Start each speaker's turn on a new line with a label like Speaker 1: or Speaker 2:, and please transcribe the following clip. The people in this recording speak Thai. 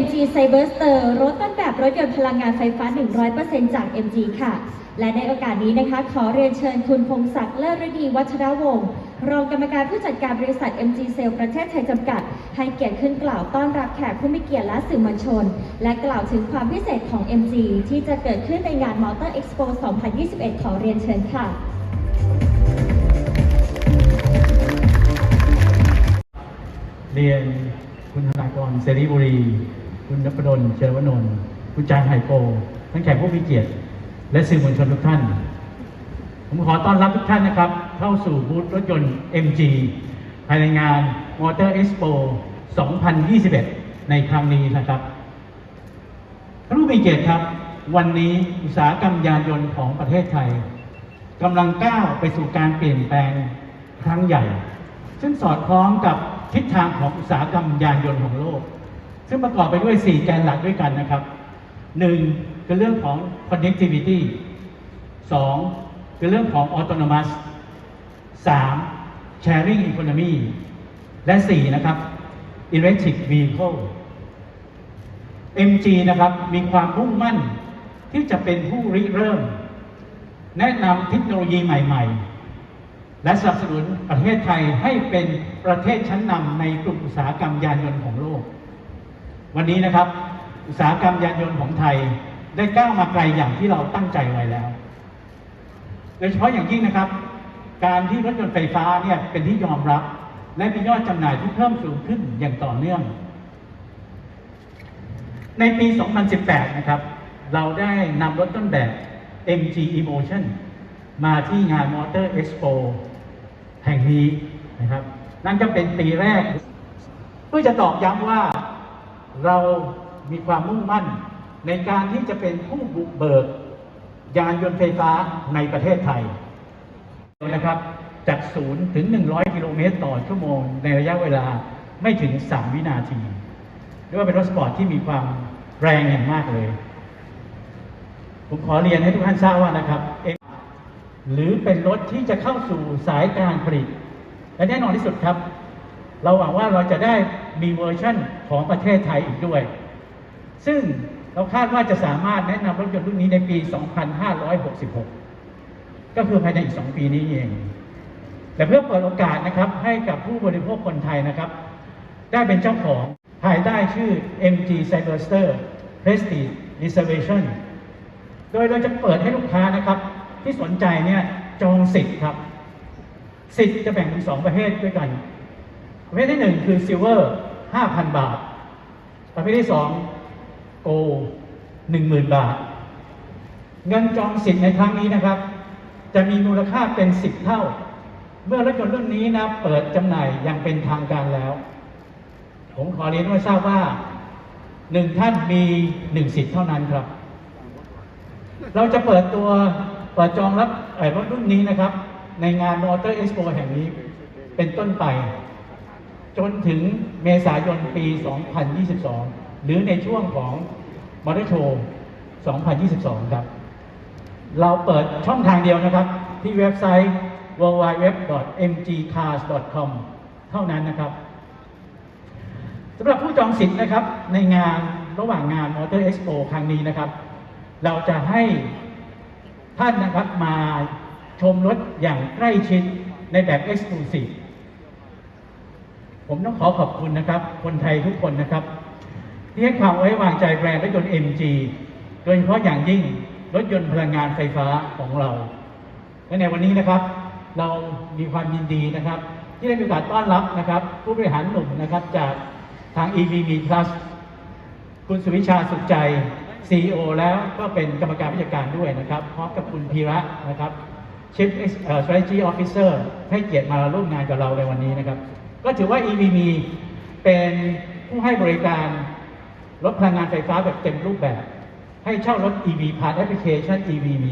Speaker 1: MG Cyberster รถต้นแบบรถยนต์พลังงานไฟฟ้า 100%จาก MG ค่ะ และในโอกาสนี้นะคะ ขอเรียนเชิญคุณพงศักดิ์เลิศฤดีวัชรวงศ์รองกรรมการผู้จัดการบริษัท MG Sale ประเทศไทยจำกัด ให้เกียรติขึ้นกล่าวต้อนรับแขกผู้มีเกียรติและสื่อมวลชน และกล่าวถึงความพิเศษของ MG ที่จะเกิดขึ้นในงาน Motor Expo 2021 ขอเรียนเชิญค่ะ
Speaker 2: เรียนคุณธนากรเสรีบุรี คุณนพดลเชรวนนท์คุณจางไห่โกทั้งแขกผู้มีเกียรติ และสื่อมวลชนทุกท่าน ผมขอต้อนรับทุกท่านนะครับ เข้าสู่บูธรถยนต์ MG ภายในงาน Motor Expo 2021 ในครั้งนี้นะครับท่านผู้มีเกียรติครับ วันนี้อุตสาหกรรมยานยนต์ของประเทศไทยกำลังก้าวไปสู่การเปลี่ยนแปลงครั้งใหญ่ ซึ่งสอดคล้องกับทิศทางของอุตสาหกรรมยานยนต์ของโลก ซึ่งประกอบไปด้วย 4 แกนหลักด้วยกันนะครับ 1. คือเรื่องของ connectivity 2. คือเรื่องของ autonomous 3. sharing economy และ 4 นะครับ electric vehicle MG นะครับ มีความมุ่งมั่นที่จะเป็นผู้ริเริ่ม แนะนำเทคโนโลยีใหม่ ๆ และสนับสนุนประเทศไทยให้เป็นประเทศชั้นนำในกลุ่มอุตสาหกรรมยานยนต์ของโลก วันนี้นะครับ อุตสาหกรรมยานยนต์ของไทยได้ก้าวมาไกลอย่างที่เราตั้งใจไว้แล้ว โดยเฉพาะอย่างยิ่งนะครับ การที่รถยนต์ไฟฟ้าเนี่ยเป็นที่ยอมรับ และมียอดจำหน่ายที่เพิ่มสูงขึ้นอย่างต่อเนื่อง ในปี 2018 นะครับ เราได้นำรถต้นแบบ MG Emotion มาที่งาน Motor Expo แห่งนี้นะครับ นั่นก็เป็นปีแรก เพื่อจะตอกย้ำว่า เรามีความมุ่งมั่นในการที่จะเป็นผู้บุกเบิก ยานยนต์ไฟฟ้าในประเทศไทยนะครับจากศูนย์ถึง 100 กิโลเมตรต่อชั่วโมง ในระยะเวลาไม่ถึง 3 วินาทีเรียกว่าเป็นรถสปอร์ตที่มีความแรงอย่างมากเลย ผมขอเรียนให้ทุกท่านทราบว่านะครับหรือเป็นรถที่จะเข้าสู่สายการผลิต และแน่นอนที่สุดครับ เราหวังว่าเราจะได้มีเวอร์ชั่นของประเทศไทยอีกด้วย ซึ่งเราคาดว่าจะสามารถแนะนำรถยนต์รุ่นนี้ในปี 2566 ก็คือภายในอีก 2 ปีนี้เอง แต่เพื่อเปิดโอกาสนะครับให้กับผู้บริโภคคนไทยนะครับ ได้เป็นเจ้าของภายใต้ชื่อ MG Cyberster Prestige Reservation โดยเราจะเปิดให้ลูกค้านะครับ ที่สนใจเนี่ยจองสิทธิ์ครับ สิทธิ์จะแบ่งเป็นสองประเภทด้วยกัน ประเภทที่หนึ่งคือ Silver 5,000บาท ประเภทที่สอง Gold 10,000บาท เงินจองสิทธิ์ในครั้งนี้นะครับ จะมีมูลค่าเป็น10เท่า เมื่อรถยนต์รุ่นนี้นะเปิดจำหน่ายอย่างเป็นทางการแล้ว ผมขอเรียนให้ทราบว่าหนึ่งท่านมีหนึ่งสิทธิ์เท่านั้นครับ เราจะเปิดตัวเปิดจองรับเอ่อรถรุ่นนี้นะครับ ในงาน Motor Expo แห่งนี้เป็นต้นไป จนถึงเมษายนปี 2022 หรือในช่วงของ Motor Show 2022 ครับ เราเปิดช่องทางเดียวนะครับ ที่เว็บไซต์ www.mgcars.com เท่านั้นนะครับสำหรับผู้จองสิทธิ์นะครับในงานระหว่างงาน Motor Expo ครั้งนี้นะครับ เราจะให้ท่านนะครับมาชมรถอย่างใกล้ชิดในแบบ Exclusive ผมต้องขอขอบคุณนะครับ คนไทยทุกคนนะครับ ที่ให้ความไว้วางใจแบรนด์รถยนต์ MG โดยเฉพาะอย่างยิ่งรถยนต์พลังงานไฟฟ้าของเรา และในวันนี้นะครับ เรามีความยินดีนะครับ ที่ได้มีโอกาสต้อนรับนะครับ ผู้บริหารหนุ่มนะครับจากทาง EVB Plus คุณสุวิชาสุขใจ CEO แล้วก็เป็นกรรมการผู้จัดการด้วยนะครับ พร้อมกับคุณพีระนะครับ Chief Strategy Officer ให้เกียรติมาร่วมงานกับเราในวันนี้นะครับ ก็ถือว่า EVB เป็นผู้ให้บริการรถพลังงานไฟฟ้าแบบเต็มรูปแบบ ให้เช่ารถ EV ผ่านแอปพลิเคชัน EVB